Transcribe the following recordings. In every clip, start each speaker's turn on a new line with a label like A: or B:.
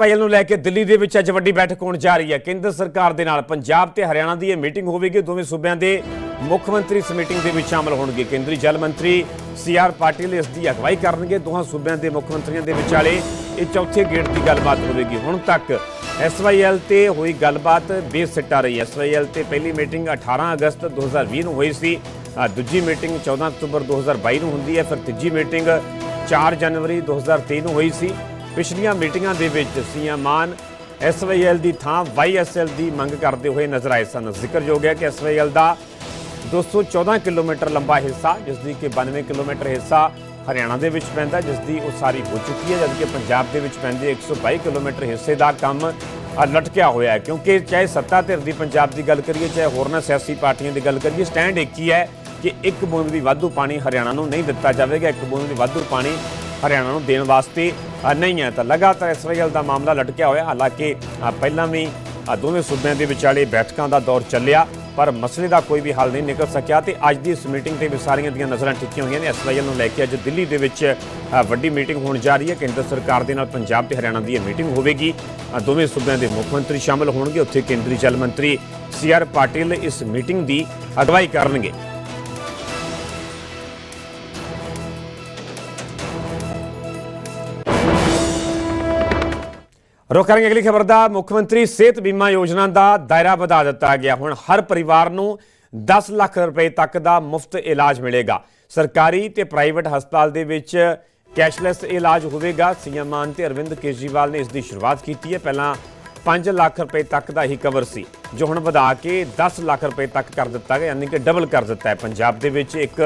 A: ਭਾਈਲ ਨੂੰ ਲੈ ਕੇ ਦਿੱਲੀ ਦੇ ਵਿੱਚ ਅੱਜ ਵੱਡੀ ਬੈਠਕ ਹੋਣ ਜਾ ਰਹੀ ਹੈ। ਕੇਂਦਰ ਸਰਕਾਰ ਦੇ ਨਾਲ ਪੰਜਾਬ ਤੇ ਹਰਿਆਣਾ ਦੀ ਇਹ ਮੀਟਿੰਗ ਹੋਵੇਗੀ। ਦੋਵੇਂ ਸੂਬਿਆਂ ਦੇ ਮੁੱਖ ਮੰਤਰੀ ਇਸ ਮੀਟਿੰਗ ਦੇ ਵਿੱਚ ਸ਼ਾਮਲ ਹੋਣਗੇ। ਕੇਂਦਰੀ ਜਲ ਮੰਤਰੀ ਸੀ ਆਰ ਪਾਟਿਲ ਇਸ ਦੀ ਅਗਵਾਈ ਕਰਨਗੇ। ਦੋਹਾਂ ਸੂਬਿਆਂ ਦੇ ਮੁੱਖ ਮੰਤਰੀਆਂ ਦੇ ਵਿਚਾਲੇ ਇਹ ਚੌਥੇ ਗੇੜ ਦੀ ਗੱਲਬਾਤ ਹੋਵੇਗੀ। ਹੁਣ ਤੱਕ ਐਸਵਾਈਐਲ ਤੇ ਹੋਈ ਗੱਲਬਾਤ ਬੇਸਿੱਟਾ ਰਹੀ ਐਸਵਾਈਐਲ ਤੇ ਪਹਿਲੀ ਮੀਟਿੰਗ 18 ਅਗਸਤ 2020 ਨੂੰ ਹੋਈ ਸੀ। ਦੂਜੀ ਮੀਟਿੰਗ 14 ਅਕਤੂਬਰ 2022 ਨੂੰ ਹੁੰਦੀ ਹੈ। ਫਿਰ ਤੀਜੀ ਮੀਟਿੰਗ 4 ਜਨਵਰੀ 2023 ਨੂੰ ਹੋਈ ਸੀ। ਪਿਛਲੀਆਂ ਮੀਟਿੰਗਾਂ ਦੇ ਵਿੱਚ ਸੀਐਮ ਮਾਨ ਐਸਵਾਈਐਲ ਦੀ ਥਾਂ ਵਾਈਐਸਐਲ ਦੀ ਮੰਗ ਕਰਦੇ ਹੋਏ ਨਜ਼ਰ ਆਏ ਸਨ। ਜ਼ਿਕਰਯੋਗ ਹੈ ਕਿ ਐਸਵਾਈਐਲ ਦਾ 214 ਕਿਲੋਮੀਟਰ ਲੰਬਾ ਹਿੱਸਾ ਜਿਸ ਦੀ ਕਿ 92 ਕਿਲੋਮੀਟਰ ਹਿੱਸਾ ਹਰਿਆਣਾ ਦੇ ਵਿੱਚ ਪੈਂਦਾ ਜਿਸ ਦੀ ਉਸਾਰੀ ਹੋ ਚੁੱਕੀ ਹੈ, ਜਦਕਿ ਪੰਜਾਬ ਦੇ ਵਿੱਚ ਪੈਂਦੇ 122 ਕਿਲੋਮੀਟਰ ਹਿੱਸੇ ਦਾ ਕੰਮ ਲਟਕਿਆ ਹੋਇਆ ਹੈ। ਕਿਉਂਕਿ ਚਾਹੇ ਸੱਤਾ ਧਿਰ ਦੀ ਪੰਜਾਬ ਦੀ ਗੱਲ ਕਰੀਏ, ਚਾਹੇ ਹੋਰਨਾਂ ਸਿਆਸੀ ਪਾਰਟੀਆਂ ਦੀ ਗੱਲ ਕਰੀਏ, ਸਟੈਂਡ ਇੱਕ ਹੀ ਹੈ ਕਿ ਇੱਕ ਬੂੰਦ ਵੀ ਵਾਧੂ ਪਾਣੀ ਹਰਿਆਣਾ ਨੂੰ ਨਹੀਂ ਦਿੱਤਾ ਜਾਵੇਗਾ। ਇੱਕ ਬੂੰਦ ਵੀ ਵਾਧੂ ਪਾਣੀ ਹਰਿਆਣਾ ਨੂੰ ਦੇਣ ਵਾਸਤੇ ਨਹੀਂ ਹੈ। ਤਾਂ ਲਗਾਤਾਰ ਐਸਵਾਈਐਲ ਦਾ ਮਾਮਲਾ ਲਟਕਿਆ ਹੋਇਆ। ਹਾਲਾਂਕਿ ਪਹਿਲਾਂ ਵੀ ਦੋਵੇਂ ਸੂਬਿਆਂ ਦੇ ਵਿਚਾਲੇ ਬੈਠਕਾਂ ਦਾ ਦੌਰ ਚੱਲਿਆ, ਪਰ ਮਸਲੇ ਦਾ ਕੋਈ ਵੀ ਹੱਲ ਨਹੀਂ ਨਿਕਲ ਸਕਿਆ ਤੇ ਅੱਜ ਦੀ ਇਸ ਮੀਟਿੰਗ ਤੇ ਵੀ ਸਾਰੀਆਂ ਦੀਆਂ ਨਜ਼ਰਾਂ ਟਿੱਕੀਆਂ ਹੋਈਆਂ ਨੇ। ਐਸਵਾਈਐਲ ਨੂੰ ਲੈ ਕੇ ਅੱਜ ਦਿੱਲੀ ਦੇ ਵਿੱਚ ਵੱਡੀ ਮੀਟਿੰਗ ਹੋਣ ਜਾ ਰਹੀ ਹੈ। ਕੇਂਦਰ ਸਰਕਾਰ ਦੇ ਨਾਲ ਪੰਜਾਬ ਤੇ ਹਰਿਆਣਾ ਦੀ ਇਹ ਮੀਟਿੰਗ ਹੋਵੇਗੀ। ਦੋਵੇਂ ਸੂਬਿਆਂ ਦੇ ਮੁੱਖ ਮੰਤਰੀ ਸ਼ਾਮਲ ਹੋਣਗੇ। ਉੱਥੇ ਕੇਂਦਰੀ ਜਲ ਮੰਤਰੀ ਸੀ ਆਰ ਪਾਟਿਲ ਇਸ ਮੀਟਿੰਗ ਦੀ ਅਗਵਾਈ ਕਰਨਗੇ। ਰੁਕ ਕਰਾਂਗੇ ਅਗਲੀ ਖਬਰ ਦਾ। ਮੁੱਖ ਮੰਤਰੀ ਸਿਹਤ ਬੀਮਾ ਯੋਜਨਾ ਦਾ ਦਾਇਰਾ ਵਧਾ ਦਿੱਤਾ ਗਿਆ। ਹੁਣ ਹਰ ਪਰਿਵਾਰ ਨੂੰ 10 ਲੱਖ ਰੁਪਏ ਤੱਕ ਦਾ ਮੁਫਤ ਇਲਾਜ ਮਿਲੇਗਾ। ਸਰਕਾਰੀ ਤੇ ਪ੍ਰਾਈਵੇਟ ਹਸਪਤਾਲ ਦੇ ਵਿੱਚ ਕੈਸ਼ਲੈਸ ਇਲਾਜ ਹੋਵੇਗਾ। ਸੀਐਮ ਮਾਨ ਤੇ ਅਰਵਿੰਦ ਕੇਜਰੀਵਾਲ ਨੇ ਇਸ ਦੀ ਸ਼ੁਰੂਆਤ ਕੀਤੀ ਹੈ। ਪਹਿਲਾਂ 5 ਲੱਖ ਰੁਪਏ ਤੱਕ ਦਾ ਹੀ ਕਵਰ ਸੀ, ਜੋ ਹੁਣ ਵਧਾ ਕੇ 10 ਲੱਖ ਰੁਪਏ ਤੱਕ ਕਰ ਦਿੱਤਾ ਗਿਆ, ਯਾਨੀ ਕਿ ਡਬਲ ਕਰ ਦਿੱਤਾ ਹੈ। ਪੰਜਾਬ ਦੇ ਵਿੱਚ ਇੱਕ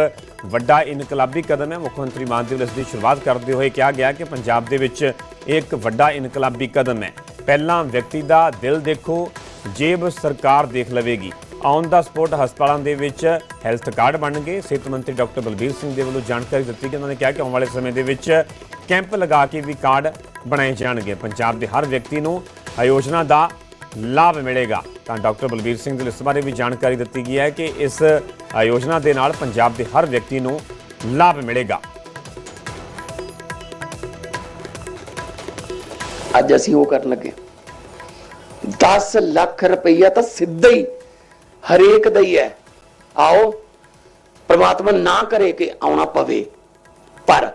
A: ਵੱਡਾ ਇਨਕਲਾਬੀ ਕਦਮ ਹੈ। ਮੁੱਖ ਮੰਤਰੀ ਮਾਨ ਦੇ ਵੱਲੋਂ ਇਸ ਦੀ ਸ਼ੁਰੂਆਤ ਕਰਦੇ ਹੋਏ ਕਿਹਾ ਗਿਆ ਕਿ ਪੰਜਾਬ ਦੇ ਵਿੱਚ ਇਹ ਇੱਕ ਵੱਡਾ ਇਨਕਲਾਬੀ ਕਦਮ ਹੈ। ਪਹਿਲਾਂ ਵਿਅਕਤੀ ਦਾ ਦਿਲ ਦੇਖੋ, ਜੇਬ ਸਰਕਾਰ ਦੇਖ ਲਵੇਗੀ। ਔਨ ਦਾ ਸਪੋਰਟ ਹਸਪਤਾਲਾਂ ਦੇ ਵਿੱਚ ਹੈਲਥ ਕਾਰਡ ਬਣਨਗੇ ਸਿਹਤ ਮੰਤਰੀ ਡਾਕਟਰ ਬਲਬੀਰ ਸਿੰਘ ਦੇ ਵੱਲੋਂ ਜਾਣਕਾਰੀ ਦਿੱਤੀ ਕਿ ਉਹਨਾਂ ਨੇ ਕਿਹਾ ਕਿ ਆਉਣ ਵਾਲੇ ਸਮੇਂ ਦੇ ਵਿੱਚ ਕੈਂਪ ਲਗਾ ਕੇ ਵੀ ਕਾਰਡ ਬਣਾਏ ਜਾਣਗੇ। ਪੰਜਾਬ ਦੇ ਹਰ ਵਿਅਕਤੀ ਨੂੰ ਆਯੋਜਨਾ ਦਾ ਲਾਭ ਮਿਲੇਗਾ। ਤਾਂ ਡਾਕਟਰ ਬਲਬੀਰ ਸਿੰਘ ਦੇ ਇਸ ਬਾਰੇ ਵੀ ਜਾਣਕਾਰੀ ਦਿੱਤੀ ਗਈ ਹੈ ਕਿ ਇਸ ਆਯੋਜਨਾ ਦੇ ਨਾਲ ਪੰਜਾਬ ਦੇ ਹਰ ਵਿਅਕਤੀ ਨੂੰ ਲਾਭ ਮਿਲੇਗਾ।
B: ਅੱਜ ਅਸੀਂ ਉਹ ਕਰਨ ਲੱਗੇ 10 ਲੱਖ ਰੁਪਈਆ ਤਾਂ ਸਿੱਧਾ ਹੀ ਹਰੇਕ ਦਾ ਹੀ ਹੈ। ਆਓ, ਪ੍ਰਮਾਤਮਾ ਨਾ ਕਰੇ ਕਿ ਆਉਣਾ ਪਵੇ। ਪਰ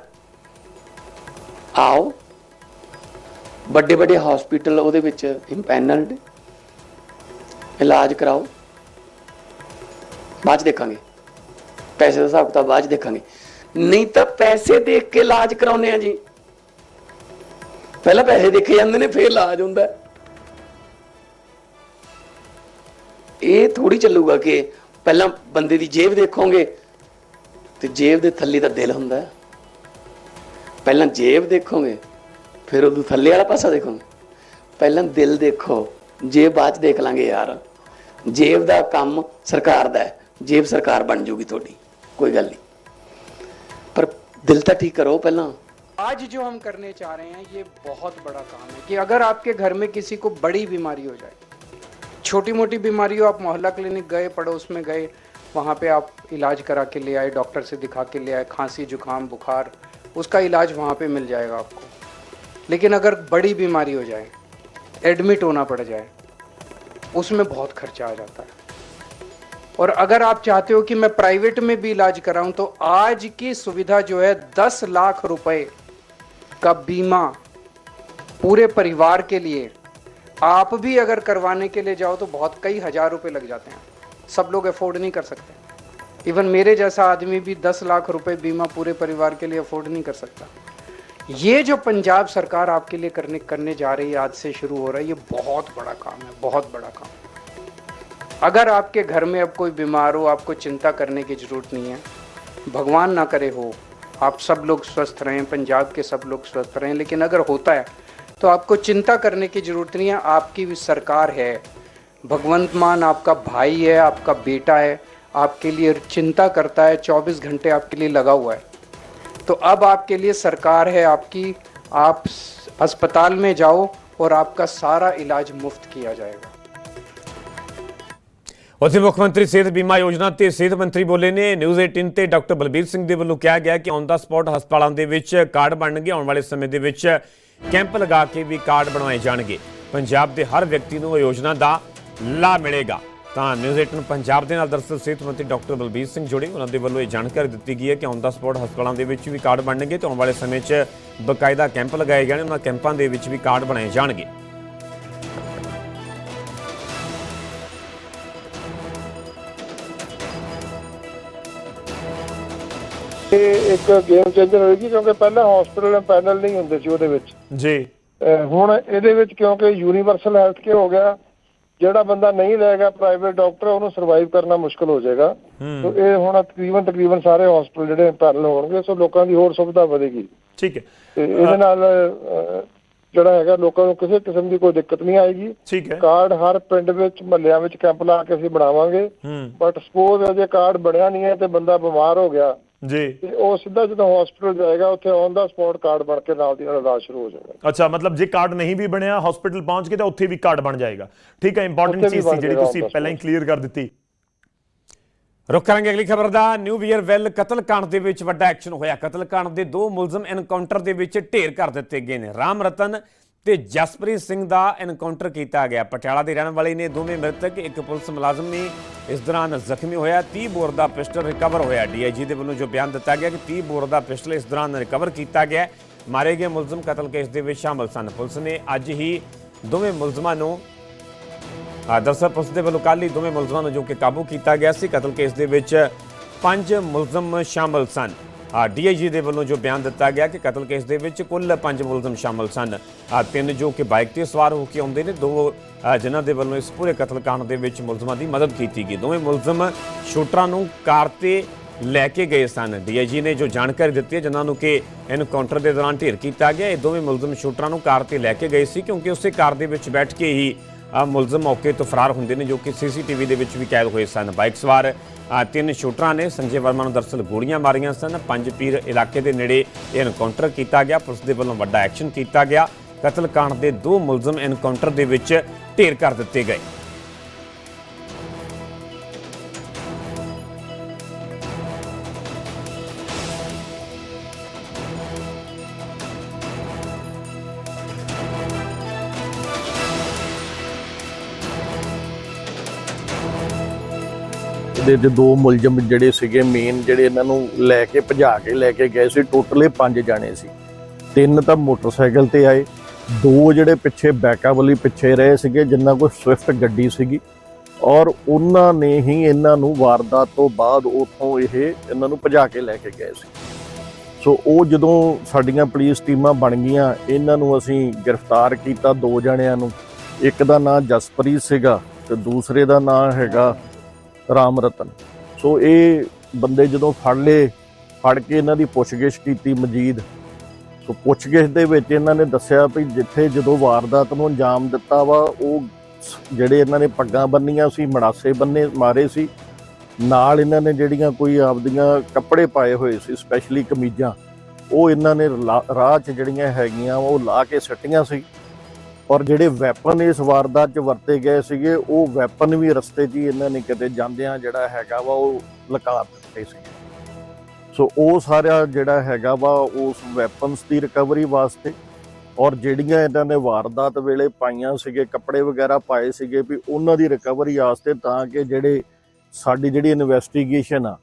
B: ਆਓ ਵੱਡੇ ਵੱਡੇ ਹਸਪੀਟਲ ਉਹਦੇ ਵਿੱਚ ਇੰਪੈਨਲਡ ਇਲਾਜ ਕਰਾਓ। ਬਾਅਦ 'ਚ ਦੇਖਾਂਗੇ। ਪੈਸੇ ਦਾ ਹਿਸਾਬ ਕਿਤਾਬ ਬਾਅਦ 'ਚ ਦੇਖਾਂਗੇ। ਨਹੀਂ ਤਾਂ ਪੈਸੇ ਦੇਖ ਕੇ ਇਲਾਜ ਕਰਾਉਨੇ ਆ ਜੀ। ਪਹਿਲਾਂ ਪੈਸੇ ਦੇਖੇ ਜਾਂਦੇ ਨੇ, ਫਿਰ ਇਲਾਜ ਹੁੰਦਾ। ਇਹ ਥੋੜੀ ਚੱਲੂਗਾ ਕਿ ਪਹਿਲਾਂ ਬੰਦੇ ਦੀ ਜੇਬ ਦੇਖੋਗੇ, ਤੇ ਜੇਬ ਦੇ ਥੱਲੇ ਤਾਂ ਦਿਲ ਹੁੰਦਾ। ਪਹਿਲਾਂ ਜੇਬ ਦੇਖੋਗੇ। ਫਿਰ ਉਹਦੇ ਥੱਲੇ ਵਾਲਾ ਪਾਸਾ ਦੇਖੋਗੇ ਪਹਿਲਾਂ ਦਿਲ ਦੇਖੋ ਜੇਬ ਬਾਅਦ 'ਚ ਦੇਖ ਲਾਂਗੇ ਯਾਰ ਜੇਬ ਦਾ ਕੰਮ ਸਰਕਾਰ ਦਾ ਹੈ ਜੇਬ ਸਰਕਾਰ ਬਣ ਜੂਗੀ ਤੁਹਾਡੀ ਕੋਈ ਗੱਲ ਨਹੀਂ ਪਰ ਦਿਲ ਤਾਂ ਠੀਕ ਕਰੋ ਪਹਿਲਾਂ
C: आज जो हम करने चाह रहे हैं ये बहुत बड़ा काम है कि अगर आपके घर में किसी को बड़ी बीमारी हो जाए छोटी मोटी बीमारी हो आप मोहल्ला क्लिनिक गए पड़ोस में गए वहाँ पे आप इलाज करा के ले आए डॉक्टर से दिखा के ले आए खांसी जुकाम बुखार उसका इलाज वहाँ पे मिल जाएगा आपको लेकिन अगर बड़ी बीमारी हो जाए एडमिट होना पड़ जाए, उसमें बहुत खर्चा आ जाता है। और अगर आप चाहते हो कि मैं प्राइवेट में भी इलाज कराऊं तो आज की सुविधा जो है, दस लाख रुपए का बीमा पूरे परिवार के लिए, आप भी अगर करवाने के लिए जाओ तो बहुत कई हज़ार रुपए लग जाते हैं। सब लोग अफोर्ड नहीं कर सकते। इवन मेरे जैसा आदमी भी दस लाख रुपए बीमा पूरे परिवार के लिए अफोर्ड नहीं कर सकता। ये जो पंजाब सरकार आपके लिए करने करने जा रही है, आज से शुरू हो रहा है, ये बहुत बड़ा काम है, बहुत बड़ा काम अगर आपके घर में अब कोई बीमार हो, आपको चिंता करने की ज़रूरत नहीं है, भगवान ना करे हो, आप सब लोग स्वस्थ रहें, पंजाब के सब लोग स्वस्थ रहें, लेकिन अगर होता है तो आपको चिंता करने की ज़रूरत नहीं है, आपकी भी सरकार है। भगवंत मान आपका भाई है, आपका बेटा है, आपके लिए चिंता करता है 24 घंटे आपके लिए लगा हुआ है। तो अब आपके लिए सरकार है आपकी आप अस्पताल में जाओ और आपका सारा इलाज मुफ्त किया जाएगा
A: ਉੱਥੇ ਮੁੱਖ ਮੰਤਰੀ ਸਿਹਤ ਬੀਮਾ ਯੋਜਨਾ ਤੇ ਸਿਹਤ ਮੰਤਰੀ ਬੋਲੇ ਨੇ ਨਿਊਜ਼ 18 ਤੇ ਡਾਕਟਰ ਬਲਬੀਰ ਸਿੰਘ ਦੇ ਵੱਲੋਂ ਕਿਹਾ ਗਿਆ ਕਿ ਔਨ ਦਾ ਸਪੌਟ ਹਸਪਤਾਲਾਂ ਦੇ ਵਿੱਚ ਕਾਰਡ ਬਣਨਗੇ ਆਉਣ ਵਾਲੇ ਸਮੇਂ ਦੇ ਵਿੱਚ ਕੈਂਪ ਲਗਾ ਕੇ ਵੀ ਕਾਰਡ ਬਣਵਾਏ ਜਾਣਗੇ ਪੰਜਾਬ ਦੇ ਹਰ ਵਿਅਕਤੀ ਨੂੰ ਇਹ ਯੋਜਨਾ ਦਾ ਲਾਭ ਮਿਲੇਗਾ ਤਾਂ ਨਿਊਜ਼ 18 ਪੰਜਾਬ ਦੇ ਨਾਲ ਦਰਅਸਲ ਸਿਹਤ ਮੰਤਰੀ ਡਾਕਟਰ ਬਲਬੀਰ ਸਿੰਘ ਜੁੜੇ ਉਹਨਾਂ ਦੇ ਵੱਲੋਂ ਇਹ ਜਾਣਕਾਰੀ ਦਿੱਤੀ ਗਈ ਹੈ ਕਿ ਔਨ ਦਾ ਸਪੌਟ ਹਸਪਤਾਲਾਂ ਦੇ ਵਿੱਚ ਵੀ ਕਾਰਡ ਬਣਨਗੇ ਤੇ ਆਉਣ ਵਾਲੇ ਸਮੇਂ 'ਚ ਬਕਾਇਦਾ ਕੈਂਪ ਲਗਾਏ ਜਾਣੇ ਉਹਨਾਂ ਕੈਂਪਾਂ ਦੇ ਵਿੱਚ ਵੀ ਕਾਰਡ ਬਣਾਏ ਜਾਣਗੇ।
D: ਇਹ ਇੱਕ ਗੇਮ ਚੇਂਜਰ ਹੋਏਗੀ ਕਿਉਂਕਿ ਪਹਿਲਾਂ ਹਸਪੀਟਲ ਪੈਨਲ ਨਹੀਂ ਹੁੰਦੇ ਸੀ ਉਹਦੇ ਵਿੱਚ।
A: ਜੀ।
D: ਹੁਣ ਇਹਦੇ ਵਿੱਚ ਕਿਉਂਕਿ ਯੂਨੀਵਰਸਲ ਹੈਲਥ ਕੇਅਰ ਹੋ ਗਿਆ ਜਿਹੜਾ ਬੰਦਾ ਨਹੀਂ ਲਏਗਾ ਪ੍ਰਾਈਵੇਟ ਡਾਕਟਰ ਉਹਨੂੰ ਸਰਵਾਈਵ ਕਰਨਾ ਮੁਸ਼ਕਲ ਹੋ ਜਾਏਗਾ। ਸੋ ਇਹ ਹੁਣ ਤਕਰੀਬਨ ਤਕਰੀਬਨ ਸਾਰੇ ਹਸਪੀਟਲ ਜਿਹੜੇ ਪੈਨਲ ਹੋਣਗੇ ਸੋ ਲੋਕਾਂ ਦੀ ਹੋਰ ਸੁਵਿਧਾ ਵਧੇਗੀ।
A: ਠੀਕ ਹੈ।
D: ਤੇ ਇਹਦੇ ਨਾਲ ਜਿਹੜਾ ਹੈਗਾ ਲੋਕਾਂ ਨੂੰ ਕਿਸੇ ਕਿਸਮ ਦੀ ਕੋਈ ਦਿੱਕਤ ਨਹੀਂ ਆਏਗੀ।
A: ਠੀਕ ਹੈ।
D: ਕਾਰਡ ਹਰ ਪਿੰਡ ਵਿੱਚ ਮਹੱਲਿਆਂ ਵਿੱਚ ਕੈਂਪ ਲਾ ਕੇ ਅਸੀਂ ਬਣਾਵਾਂਗੇ। ਬਟ ਸਪੋਜ਼ ਅਜੇ ਕਾਰਡ ਬਣਿਆ ਨਹੀਂ ਹੈ ਤੇ ਬੰਦਾ ਬਿਮਾਰ ਹੋ ਗਿਆ
A: ਜੀ।
D: ਉਹ ਸਿੱਧਾ ਜਦੋਂ ਹਸਪੀਟਲ ਜਾਏਗਾ ਉੱਥੇ ਔਨ ਦਾ ਸਪੌਟ ਕਾਰਡ ਬਣ ਕੇ ਨਾਲ ਦੀ ਨਾਲ ਇਲਾਜ ਸ਼ੁਰੂ ਹੋ ਜਾਏਗਾ।
E: ਅੱਛਾ ਮਤਲਬ ਜੇ ਕਾਰਡ ਨਹੀਂ ਵੀ ਬਣਿਆ ਹਸਪੀਟਲ ਪਹੁੰਚ ਕੇ ਤਾਂ ਉੱਥੇ ਵੀ ਕਾਰਡ ਬਣ ਜਾਏਗਾ। ਠੀਕ ਹੈ ਇੰਪੋਰਟੈਂਟ ਚੀਜ਼ ਸੀ ਜਿਹੜੀ ਤੁਸੀਂ ਪਹਿਲਾਂ ਹੀ ਕਲੀਅਰ ਕਰ ਦਿੱਤੀ।
A: ਰੁਕ ਕਰਾਂਗੇ ਅਗਲੀ ਖਬਰ ਦਾ। ਨਿਊ ਵੀਅਰ ਵੈਲ ਕਤਲ ਕਾਂਡ ਦੇ ਵਿੱਚ ਵੱਡਾ ਐਕਸ਼ਨ ਹੋਇਆ। ਕਤਲकांड ਦੇ ਦੋ ਮੁਲਜ਼ਮ ਐਨਕਾਊਂਟਰ ਦੇ ਵਿੱਚ ਢੇਰ ਕਰ ਦਿੱਤੇ ਗਏ ਨੇ। ਰਾਮ ਰਤਨ ਤੇ ਜਸਪ੍ਰੀਤ ਸਿੰਘ ਦਾ ਐਨਕਾਊਂਟਰ ਕੀਤਾ ਗਿਆ। ਪਟਿਆਲਾ ਦੇ ਰਹਿਣ ਵਾਲੇ ਨੇ ਦੋਵੇਂ ਮ੍ਰਿਤਕ, ਇੱਕ ਪੁਲਿਸ ਮੁਲਾਜ਼ਮ ਨੇ ਇਸ ਦੌਰਾਨ ਜ਼ਖਮੀ ਹੋਇਆ। 30 ਬੋਰ ਦਾ ਪਿਸਟਲ ਰਿਕਵਰ ਹੋਇਆ। ਡੀਆਈਜੀ ਦੇ ਵੱਲੋਂ ਜੋ ਬਿਆਨ ਦਿੱਤਾ ਗਿਆ ਕਿ 30 ਬੋਰ ਦਾ ਪਿਸਟਲ ਇਸ ਦੌਰਾਨ ਰਿਕਵਰ ਕੀਤਾ ਗਿਆ। ਮਾਰੇ ਗਏ ਮੁਲਜ਼ਮ ਕਤਲ ਕੇਸ ਦੇ ਵਿੱਚ ਸ਼ਾਮਲ ਸਨ। ਪੁਲਿਸ ਨੇ ਅੱਜ ਹੀ ਦੋਵੇਂ ਮੁਲਜ਼ਮਾਂ ਨੂੰ ਆ ਪੁਲਿਸ ਦੇ ਵੱਲੋਂ ਕੱਲ੍ਹ ਹੀ ਦੋਵੇਂ ਮੁਲਜ਼ਮਾਂ ਨੂੰ ਜੋ ਕਿ ਕਾਬੂ ਕੀਤਾ ਗਿਆ ਸੀ, ਕਤਲ ਕੇਸ ਦੇ ਵਿੱਚ ਪੰਜ ਮੁਲਜ਼ਮ ਸ਼ਾਮਲ ਸਨ। ਡੀਆਈਜੀ ਦੇ ਵੱਲੋਂ ਜੋ ਬਿਆਨ ਦਿੱਤਾ ਗਿਆ ਕਿ ਕਤਲ ਕੇਸ ਦੇ ਵਿੱਚ ਕੁੱਲ ਪੰਜ ਮੁਲਜ਼ਮ ਸ਼ਾਮਲ ਸਨ। ਤਿੰਨ ਜੋ ਕਿ ਬਾਈਕ ਤੇ ਸਵਾਰ ਹੋ ਕੇ ਆਉਂਦੇ ਨੇ, ਦੋ ਜਿਨ੍ਹਾਂ ਦੇ ਵੱਲੋਂ ਇਸ ਪੂਰੇ ਕਤਲकांड ਦੇ ਵਿੱਚ ਮੁਲਜ਼ਮਾਂ ਦੀ ਮਦਦ ਕੀਤੀ ਗਈ। ਦੋਵੇਂ ਮੁਲਜ਼ਮ ਸ਼ੂਟਰਾਂ ਨੂੰ ਕਾਰ ਤੇ ਲੈ ਕੇ ਗਏ ਸਨ। ਡੀਆਈਜੀ ਨੇ ਜੋ ਜਾਣਕਾਰੀ ਦਿੱਤੀ ਹੈ, ਜਿਨ੍ਹਾਂ ਨੂੰ ਕਿ ਐਨਕਾਊਂਟਰ ਦੇ ਦੌਰਾਨ ਢੇਰ ਕੀਤਾ ਗਿਆ, ਇਹ ਦੋਵੇਂ ਮੁਲਜ਼ਮ ਸ਼ੂਟਰਾਂ ਨੂੰ ਕਾਰ ਤੇ ਲੈ ਕੇ ਗਏ ਸੀ, ਕਿਉਂਕਿ ਉਸੇ ਕਾਰ ਦੇ ਵਿੱਚ ਬੈਠ ਕੇ ਹੀ ਮੁਲਜ਼ਮ ਮੌਕੇ ਤੋਂ ਫਰਾਰ ਹੁੰਦੇ ਨੇ ਜੋ ਕਿ ਸੀਸੀਟੀਵੀ ਦੇ ਵਿੱਚ ਵੀ ਕੈਦ ਹੋਏ ਸਨ। ਬਾਈਕ ਸਵਾਰ ਤਿੰਨ ਸ਼ੂਟਰਾਂ ਨੇ ਸੰਜੇ ਵਰਮਾ ਨੂੰ ਦਰਸਲ ਗੋਲੀਆਂ ਮਾਰੀਆਂ ਸਨ। ਪੰਜ ਪੀਰ ਇਲਾਕੇ ਦੇ ਨੇੜੇ ਇਹ ਐਨਕਾਊਂਟਰ ਕੀਤਾ ਗਿਆ। ਪੁਲਿਸ ਦੇ ਵੱਲੋਂ ਵੱਡਾ ਐਕਸ਼ਨ ਕੀਤਾ ਗਿਆ। ਕਤਲकांड ਦੇ ਦੋ ਮੁਲਜ਼ਮ ਐਨਕਾਊਂਟਰ ਦੇ ਵਿੱਚ ਢੇਰ ਕਰ ਦਿੱਤੇ ਗਏ।
F: ਇਹਦੇ ਦੇ ਦੋ ਮੁਲਜ਼ਮ ਜਿਹੜੇ ਸੀਗੇ ਮੇਨ ਜਿਹੜੇ ਇਹਨਾਂ ਨੂੰ ਲੈ ਕੇ ਭਜਾ ਕੇ ਲੈ ਕੇ ਗਏ ਸੀ, ਟੋਟਲੇ ਪੰਜ ਜਾਣੇ ਸੀ। ਤਿੰਨ ਤਾਂ ਮੋਟਰਸਾਈਕਲ ਤੇ ਆਏ, ਦੋ ਜਿਹੜੇ ਪਿੱਛੇ ਬੈਕਅਪ ਵਾਲੀ ਪਿੱਛੇ ਰਹੇ ਸੀਗੇ ਜਿਨ੍ਹਾਂ ਕੋਲ ਸਵਿਫਟ ਗੱਡੀ ਸੀਗੀ। ਔਰ ਉਹਨਾਂ ਨੇ ਹੀ ਇਹਨਾਂ ਨੂੰ ਵਾਰਦਾਤ ਤੋਂ ਬਾਅਦ ਉਥੋਂ ਇਹ ਇਹਨਾਂ ਨੂੰ ਭਜਾ ਕੇ ਲੈ ਕੇ ਗਏ ਸੀ। ਸੋ ਉਹ ਜਦੋਂ ਸਾਡੀਆਂ ਪੁਲਿਸ ਟੀਮਾਂ ਬਣ ਗਈਆਂ, ਇਹਨਾਂ ਨੂੰ ਅਸੀਂ ਗ੍ਰਿਫਤਾਰ ਕੀਤਾ ਦੋ ਜਣਿਆਂ ਨੂੰ। ਇੱਕ ਦਾ ਨਾਮ ਜਸਪ੍ਰੀਤ ਸੀਗਾ ਤੇ ਦੂਸਰੇ ਦਾ ਨਾਮ ਹੈਗਾ ਰਾਮ ਰਤਨ। ਸੋ ਇਹ ਬੰਦੇ ਜਦੋਂ ਫੜ ਲਏ, ਫੜ ਕੇ ਇਹਨਾਂ ਦੀ ਪੁੱਛਗਿੱਛ ਕੀਤੀ ਮਜੀਦ। ਸੋ ਪੁੱਛਗਿੱਛ ਦੇ ਵਿੱਚ ਇਹਨਾਂ ਨੇ ਦੱਸਿਆ ਵੀ ਜਿੱਥੇ ਜਦੋਂ ਵਾਰਦਾਤ ਨੂੰ ਅੰਜਾਮ ਦਿੱਤਾ ਵਾ, ਉਹ ਜਿਹੜੇ ਇਹਨਾਂ ਨੇ ਪੱਗਾਂ ਬੰਨੀਆਂ ਸੀ, ਮੜਾਸੇ ਬੰਨੇ, ਮਾਰੇ ਸੀ। ਨਾਲ ਇਹਨਾਂ ਨੇ ਜਿਹੜੀਆਂ ਕੋਈ ਆਪਦੀਆਂ ਕੱਪੜੇ ਪਾਏ ਹੋਏ ਸੀ ਸਪੈਸ਼ਲੀ ਕਮੀਜ਼ਾਂ, ਉਹ ਇਹਨਾਂ ਨੇ ਲਾ- ਰਾਹ 'ਚ ਜਿਹੜੀਆਂ ਹੈਗੀਆਂ, ਉਹ ਲਾ ਕੇ ਸੱਟੀਆਂ ਸੀ। ਔਰ ਜਿਹੜੇ ਵੈਪਨ ਇਸ ਵਾਰਦਾਤ 'ਚ ਵਰਤੇ ਗਏ ਸੀਗੇ, ਉਹ ਵੈਪਨ ਵੀ ਰਸਤੇ 'ਚ ਹੀ ਇਹਨਾਂ ਨੇ ਕਿਤੇ ਜਾਂਦਿਆਂ ਜਿਹੜਾ ਹੈਗਾ ਵਾ ਉਹ ਲੁਕਾ ਦਿੱਤੇ ਸੀਗੇ। ਸੋ ਉਹ ਸਾਰਾ ਜਿਹੜਾ ਹੈਗਾ ਵਾ, ਉਸ ਵੈਪਨਸ ਦੀ ਰਿਕਵਰੀ ਵਾਸਤੇ ਔਰ ਜਿਹੜੀਆਂ ਇਹਨਾਂ ਨੇ ਵਾਰਦਾਤ ਵੇਲੇ ਪਾਈਆਂ ਸੀਗੇ, ਕੱਪੜੇ ਵਗੈਰਾ ਪਾਏ ਸੀਗੇ ਵੀ ਉਹਨਾਂ ਦੀ ਰਿਕਵਰੀ ਵਾਸਤੇ ਤਾਂ ਕਿ ਜਿਹੜੇ ਸਾਡੀ ਜਿਹੜੀ ਇਨਵੈਸਟੀਗੇਸ਼ਨ ਆ,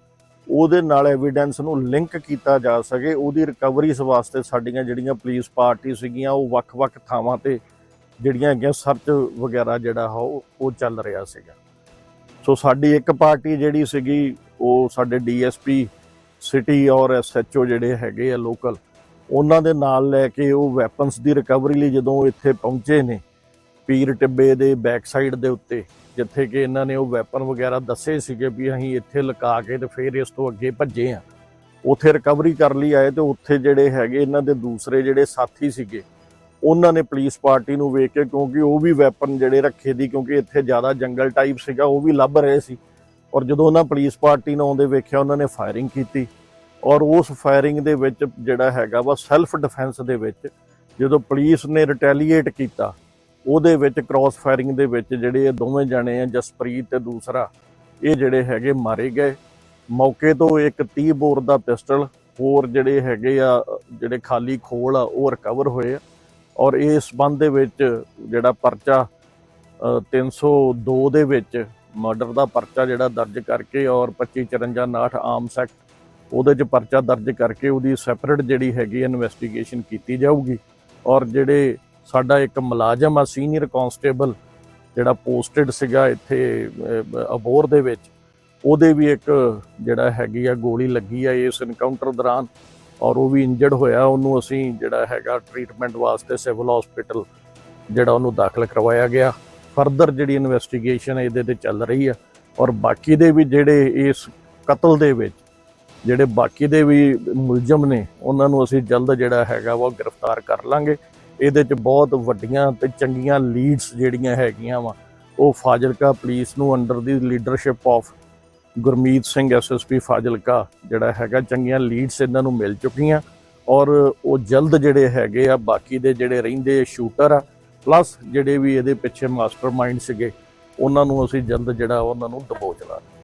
F: ਉਹਦੇ ਨਾਲ ਐਵੀਡੈਂਸ ਨੂੰ ਲਿੰਕ ਕੀਤਾ ਜਾ ਸਕੇ, ਉਹਦੀ ਰਿਕਵਰੀ ਵਾਸਤੇ ਸਾਡੀਆਂ ਜਿਹੜੀਆਂ ਪੁਲਿਸ ਪਾਰਟੀ ਸੀਗੀਆਂ, ਉਹ ਵੱਖ-ਵੱਖ ਥਾਵਾਂ ਤੇ ਜਿਹੜੀਆਂ ਹੈਗੀਆਂ ਸਰਚ ਵਗੈਰਾ ਜਿਹੜਾ ਹਾ ਉਹ ਉਹ ਚੱਲ ਰਿਹਾ ਸੀਗਾ। ਸੋ ਸਾਡੀ ਇੱਕ ਪਾਰਟੀ ਜਿਹੜੀ ਸੀਗੀ, ਉਹ ਸਾਡੇ ਡੀਐਸਪੀ ਸਿਟੀ ਔਰ ਐਸਐਚਓ ਜਿਹੜੇ ਹੈਗੇ ਆ ਲੋਕਲ, ਉਹਨਾਂ ਦੇ ਨਾਲ ਲੈ ਕੇ ਉਹ ਵੈਪਨਸ ਦੀ ਰਿਕਵਰੀ ਲਈ ਜਦੋਂ ਇੱਥੇ ਪਹੁੰਚੇ ਨੇ, ਪੀਰ ਟਿੱਬੇ ਦੇ ਬੈਕ ਸਾਈਡ ਦੇ ਉੱਤੇ, ਜਿੱਥੇ ਕਿ ਇਹਨਾਂ ਨੇ ਉਹ ਵੈਪਨ ਵਗੈਰਾ ਦੱਸੇ ਸੀਗੇ ਵੀ ਅਸੀਂ ਇੱਥੇ ਲੁਕਾ ਕੇ ਤੇ ਫਿਰ ਇਸ ਤੋਂ ਅੱਗੇ ਭੱਜੇ ਆ। ਉੱਥੇ ਰਿਕਵਰੀ ਕਰ ਲਈ ਆਏ ਤੇ ਉੱਥੇ ਜਿਹੜੇ ਹੈਗੇ, ਇਹਨਾਂ ਦੇ ਦੂਸਰੇ ਜਿਹੜੇ ਸਾਥੀ ਸੀਗੇ ਉਹਨਾਂ ਨੇ ਪੁਲਿਸ ਪਾਰਟੀ ਨੂੰ ਵੇਖ ਕੇ ਕਿਉਂਕਿ ਉਹ ਵੀ ਵੈਪਨ ਜਿਹੜੇ ਰੱਖੇ ਦੀ ਕਿਉਂਕਿ ਇੱਥੇ ਜ਼ਿਆਦਾ ਜੰਗਲ ਟਾਈਪ ਸੀਗਾ, ਉਹ ਵੀ ਲੱਭ ਰਹੇ ਸੀ। ਔਰ ਜਦੋਂ ਉਹਨਾਂ ਪੁਲਿਸ ਪਾਰਟੀ ਨੂੰ ਆਉਂਦੇ ਵੇਖਿਆ, ਉਹਨਾਂ ਨੇ ਫਾਇਰਿੰਗ ਕੀਤੀ। ਔਰ ਉਸ ਫਾਇਰਿੰਗ ਦੇ ਵਿੱਚ ਜਿਹੜਾ ਹੈਗਾ ਵਾ ਸੈਲਫ ਡਿਫੈਂਸ ਦੇ ਵਿੱਚ ਜਦੋਂ ਪੁਲਿਸ ਨੇ ਰਿਟੈਲੀਏਟ ਕੀਤਾ, ਉਹਦੇ ਵਿੱਚ ਕ੍ਰਾਸ ਫਾਇਰਿੰਗ ਦੇ ਵਿੱਚ ਜਿਹੜੇ ਇਹ ਦੋਵੇਂ ਜਣੇ ਆ, ਜਸਪ੍ਰੀਤ ਤੇ ਦੂਸਰਾ, ਇਹ ਜਿਹੜੇ ਹੈਗੇ ਮਾਰੇ ਗਏ। ਮੌਕੇ ਤੋਂ ਇੱਕ 30 ਬੋਰ ਦਾ ਪਿਸਟਲ, ਹੋਰ ਜਿਹੜੇ ਹੈਗੇ ਆ, ਜਿਹੜੇ ਖਾਲੀ ਖੋਲ ਆ, ਉਹ ਰਿਕਵਰ ਹੋਏ ਆ। ਔਰ ਇਸ ਸੰਬੰਧ ਦੇ ਵਿੱਚ ਜਿਹੜਾ ਪਰਚਾ ਅ, 302 ਦੇ ਵਿੱਚ ਮਰਡਰ ਦਾ ਪਰਚਾ ਜਿਹੜਾ ਦਰਜ ਕਰਕੇ ਔਰ 2554 ਆਮ ਸੈਕਟ ਉਹਦੇ 'ਚ ਪਰਚਾ ਦਰਜ ਕਰਕੇ ਉਹਦੀ ਸੈਪਰੇਟ ਜਿਹੜੀ ਹੈਗੀ ਇਨਵੈਸਟੀਗੇਸ਼ਨ ਕੀਤੀ ਜਾਊਗੀ। ਔਰ ਜਿਹੜੇ ਸਾਡਾ ਇੱਕ ਮੁਲਾਜ਼ਮ ਆ ਸੀਨੀਅਰ ਕਾਂਸਟੇਬਲ ਜਿਹੜਾ ਪੋਸਟਡ ਸੀਗਾ ਇੱਥੇ ਅਬੋਰ ਦੇ ਵਿੱਚ ਉਹਦੇ ਵੀ ਇੱਕ ਜਿਹੜਾ ਹੈਗੀ ਆ ਗੋਲੀ ਲੱਗੀ ਆ ਇਸ ਇਨਕਾਊਂਟਰ ਦੌਰਾਨ। ਔਰ ਉਹ ਵੀ ਇੰਜਰਡ ਹੋਇਆ, ਉਹਨੂੰ ਅਸੀਂ ਜਿਹੜਾ ਹੈਗਾ ਟ੍ਰੀਟਮੈਂਟ ਵਾਸਤੇ ਸਿਵਲ ਹਸਪੀਟਲ ਜਿਹੜਾ ਉਹਨੂੰ ਦਾਖਲ ਕਰਵਾਇਆ ਗਿਆ। ਫਰਦਰ ਜਿਹੜੀ ਇਨਵੈਸਟੀਗੇਸ਼ਨ ਇਹਦੇ ਤੇ ਚੱਲ ਰਹੀ ਆ। ਔਰ ਬਾਕੀ ਦੇ ਵੀ ਜਿਹੜੇ ਇਸ ਕਤਲ ਦੇ ਵਿੱਚ, ਜਿਹੜੇ ਬਾਕੀ ਦੇ ਵੀ ਮੁਲਜ਼ਮ ਨੇ, ਉਹਨਾਂ ਨੂੰ ਅਸੀਂ ਜਲਦ ਜਿਹੜਾ ਹੈਗਾ ਵਾ ਉਹ ਗ੍ਰਿਫਤਾਰ ਕਰ ਲਾਂਗੇ। ਇਹਦੇ 'ਚ ਬਹੁਤ ਵੱਡੀਆਂ ਤੇ ਚੰਗੀਆਂ ਲੀਡਸ ਜਿਹੜੀਆਂ ਹੈਗੀਆਂ ਵਾ, ਉਹ ਫਾਜ਼ਿਲਕਾ ਪੁਲਿਸ ਨੂੰ under the leadership of Gurmeet Singh SSP Fazilka, ਜਿਹੜਾ ਹੈਗਾ, ਚੰਗੀਆਂ ਲੀਡਸ ਇਹਨਾਂ ਨੂੰ ਮਿਲ ਚੁੱਕੀਆਂ ਔਰ ਉਹ ਜਲਦ ਜਿਹੜੇ ਹੈਗੇ ਆ, ਬਾਕੀ ਦੇ ਜਿਹੜੇ ਰਹਿੰਦੇ ਸ਼ੂਟਰ ਆ ਪਲੱਸ ਜਿਹੜੇ ਵੀ ਇਹਦੇ ਪਿੱਛੇ ਮਾਸਟਰਮਾਈਂਡ ਸੀਗੇ, ਉਹਨਾਂ ਨੂੰ ਅਸੀਂ ਜਲਦ ਜਿਹੜਾ, ਉਹਨਾਂ ਨੂੰ ਦਬੋਚ ਲਾਂਗੇ